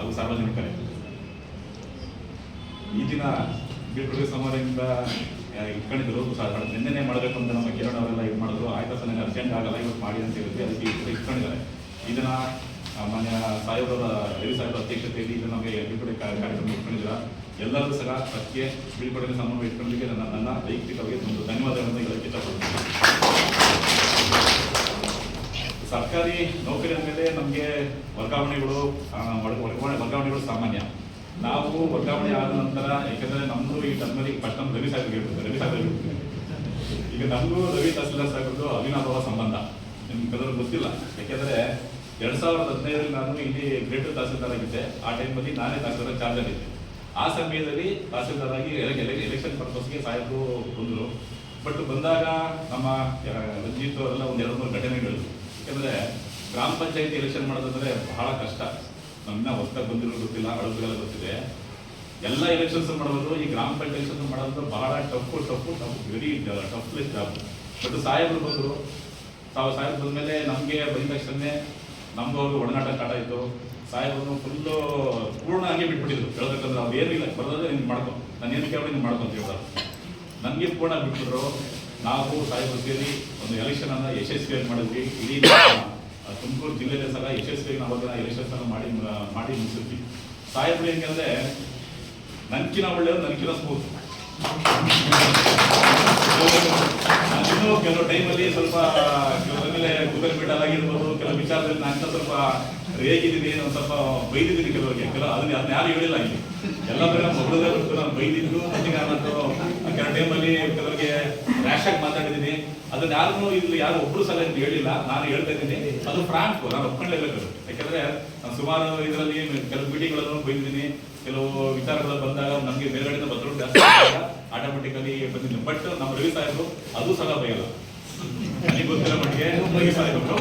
ಹಾಗೂ ಸಾರ್ವಜನಿಕರೇ ಈ ದಿನ ಬೀಳ್ಕೊಡುಗೆ ಸಮಾರಂಭದಿಂದ ಇಟ್ಕೊಂಡಿದ್ರು ಸಹ ನಿನ್ನೆನೆ ಮಾಡಬೇಕು ಅಂತ ನಮ್ಮ ಕಿರಣ್ ಅವರೆಲ್ಲ ಇದು ಮಾಡಿದ್ರು. ಆಯ್ತಾ ಸರ್ ನನಗೆ ಅರ್ಜೆಂಟ್ ಆಗಲ್ಲ, ಇವತ್ತು ಮಾಡಿ ಅಂತ ಹೇಳಿದ್ರೆ ಅದಕ್ಕೆ ಇಟ್ಕೊಂಡಿದ್ದಾರೆ. ಇದನ್ನ ದಿನ ಮಾನ್ಯ ಸಾಹೇಬರ ರವಿ ಸಾಹೇಬರ ಅಧ್ಯಕ್ಷತೆಯಲ್ಲಿ ಇದು ನಮಗೆ ಬೀಳ್ಕೊಡುಗೆ ಕಾರ್ಯಕ್ರಮ ಇಟ್ಕೊಂಡಿದ್ದೀರಾ. ಎಲ್ಲರೂ ಸಹ ಅದಕ್ಕೆ ಬೀಳ್ಕೊಡುಗೆ ಸಂಬಂಧ ಇಟ್ಕೊಳ್ಳಿಕ್ಕೆ ನನ್ನ ನನ್ನ ವೈಯಕ್ತಿಕವಾಗಿ ಒಂದು ಧನ್ಯವಾದಗಳನ್ನು ಹೇಳಕ್ಕೆ ಇಷ್ಟಪಡ್ತೀನಿ. ಸರ್ಕಾರಿ ನೌಕರಿ ಅಂದಮೇಲೆ ನಮಗೆ ವರ್ಗಾವಣೆಗಳು ವರ್ಗಾವಣೆ, ವರ್ಗಾವಣೆಗಳು ಸಾಮಾನ್ಯ. ನಾವು ವರ್ಗಾವಣೆ ಆದ ನಂತರ ಯಾಕಂದ್ರೆ ನಮ್ದು ಈ ಟರ್ಮಲ್ಲಿ ಫಸ್ಟ್ ರವಿ ಸಾಹೇಬ್ರಿಗೆ ಹೇಳ್ಬೋದು ರವಿ ಸಾಹೇಬ್ ಈಗ ನಮಗೂ ರವಿ ತಹಸೀಲ್ದಾರ್ ಸಾಹೇಬ್ರದ್ದು ಅವಿನಾಭಾವ ಸಂಬಂಧ. ನಿಮ್ಗೆ ಗೊತ್ತಿಲ್ಲ. ಯಾಕೆಂದ್ರೆ ಎರಡ್ ಸಾವಿರದ ಹದಿನೈದರಲ್ಲಿ ನಾನು ಇಲ್ಲಿ ಗ್ರೇಟರ್ ತಹಸೀಲ್ದಾರ್ ಆಗಿದ್ದೆ. ಆ ಟೈಮಲ್ಲಿ ನಾನೇ ತಹಸೀಲ್ದಾರ್ ಚಾರ್ಜ್ ಆಗಿದ್ದೆ. ಆ ಸಮಯದಲ್ಲಿ ತಹಸೀಲ್ದಾರ್ ಆಗಿ ಎಲೆಕ್ಷನ್ ಪರ್ಪಸ್ಗೆ ಸಾಹೇಬರು ಬಂದರು. ಬಟ್ ಬಂದಾಗ ನಮ್ಮ ರಂಜಿತ್ ಅವರೆಲ್ಲ ಒಂದು ಎರಡು ಮೂರು ಘಟನೆಗಳು ಯಾಕಂದ್ರೆ ಗ್ರಾಮ ಪಂಚಾಯತಿ ಎಲೆಕ್ಷನ್ ಮಾಡೋದಂದ್ರೆ ಬಹಳ ಕಷ್ಟ. ನಮ್ಮನ್ನ ಹೊಸ್ದಾಗಿ ಬಂದಿರೋ ಗೊತ್ತಿಲ್ಲ ಅಳವುಗಳೆಲ್ಲ ಗೊತ್ತಿದೆ. ಎಲ್ಲ ಎಲೆಕ್ಷನ್ಸ್ ಮಾಡೋದು, ಈ ಗ್ರಾಮ ಪಂಚಾಯತ್ ಮಾಡೋದು ಬಹಳ tough tough tough very tough place job but ಸಾಹೇಬರು ಬಂದರು. ತಾವು ಸಾಹೇಬ್ ಬಂದಮೇಲೆ ನಮಗೆ ಬಂದ ತಕ್ಷಣ ನಮ್ದು ಒಡನಾಟ ಸ್ಟಾರ್ಟ್ ಆಯಿತು ಸಾಹೇಬರು ಫುಲ್ಲು ಪೂರ್ಣ ಹಂಗೆ ಬಿಟ್ಬಿಟ್ಟಿದ್ರು. ಹೇಳ್ಬೇಕಂದ್ರೆ ಅವ್ರು ಏನಿಲ್ಲ ಬರೋದ್ರೆ ನಿಮ್ಗೆ ಮಾಡ್ಕೊ. ನಾನು ಏನು ಕೇಳಿ ನಿಮ್ಗೆ ಮಾಡ್ಕೊಂತ ಹೇಳ್ತಾರೆ. ನನಗೆ ಪೂರ್ಣ ಬಿಟ್ಬಿಟ್ರು. ನಾವು ಸಾಹೇಬರು ಸೇರಿ ಒಂದು ಎಲೆಕ್ಷನ್ ಅನ್ನ ಯಶಸ್ವಿಯಾಗಿ ಮಾಡಿದ್ವಿ. ಇಡೀ ತುಮಕೂರು ಜಿಲ್ಲೆಯಲ್ಲಿ ಸಹ ಯಶಸ್ವಿಯಾಗಿ ನಾವು ಎಲೆಕ್ಷನ್ಸ್ ಅನ್ನು ಮಾಡಿ ಮಾಡಿ ಮುಗಿಸಿದ್ವಿ. ಸಾಹೇಬ್ರು ಹೆಂಗಂದ್ರೆ ನನ್ಕಿನ ಒಳ್ಳೆಯದು ನನ್ಕಿನ ಸ್ಮೂತ್. ನಾನಿನ್ನೂ ಕೆಲವು ಟೈಮಲ್ಲಿ ಸ್ವಲ್ಪ ಕೆಲವರ ಮೇಲೆ ಗೂಗಲ್ ಮೀಟರ್ ಆಗಿರ್ಬೋದು, ಕೆಲವು ವಿಚಾರದಲ್ಲಿ ನಾನು ಸ್ವಲ್ಪ ರೇಗಿದ್ದೀನಿ ಒಂದು ಸ್ವಲ್ಪ ಬೈದಿದ್ದೀನಿ ಕೆಲವರಿಗೆ. ಕೆಲವು ಅದನ್ನ ಅದನ್ನ ಯಾರು ಹೇಳಿಲ್ಲ ಇಲ್ಲಿ. ಎಲ್ಲ ಬಿಟ್ಟು ನಾನು ಬೈದಿದ್ದು ನನಗೆ ನಾನು ಕೆಲವು ಟೈಮಲ್ಲಿ ಕೆಲವರಿಗೆ ರ್ಯಾಶ್ ಆಗಿ ಮಾತಾಡಿದ್ದೀನಿ. ಅದನ್ನ ಯಾರು ಇಲ್ಲಿ ಯಾರು ಒಬ್ರು ಸಲ ಅಂತ ಹೇಳಿಲ್ಲ. ನಾನು ಹೇಳ್ತಾ ಇದ್ದೀನಿ. ಅದು ಫ್ರಾಂಕ್ ನಾನು ಒಪ್ಕೊಳ್ಳೇಬೇಕು ಯಾಕಂದ್ರೆ ನಾನು ಸುಮಾರು ಇದರಲ್ಲಿ ಕೆಲವು ಮೀಟಿಂಗ್ಗಳನ್ನು ಬೈದಿದ್ದೀನಿ ಕೆಲವು ವಿಚಾರಗಳು ಬಂದಾಗ ನಮಗೆ ಮೇಲ್ಗಡೆಯಿಂದ ಬಂದರು ಜಾಸ್ತಿ ಆಟೋಮೆಟಿಕಲಿ ಬಂದಿದ್ದೀನಿ. ಬಟ್ ನಮ್ಮ ರವಿ ಸಾಹೇಬರು ಅದು ಸಲ ಬೈಯಲ್ಲ. ನನಗೆ ಗೊತ್ತಿರೋ ಮಟ್ಟಿಗೆ ರವಿ ಸಾಹೇಬರು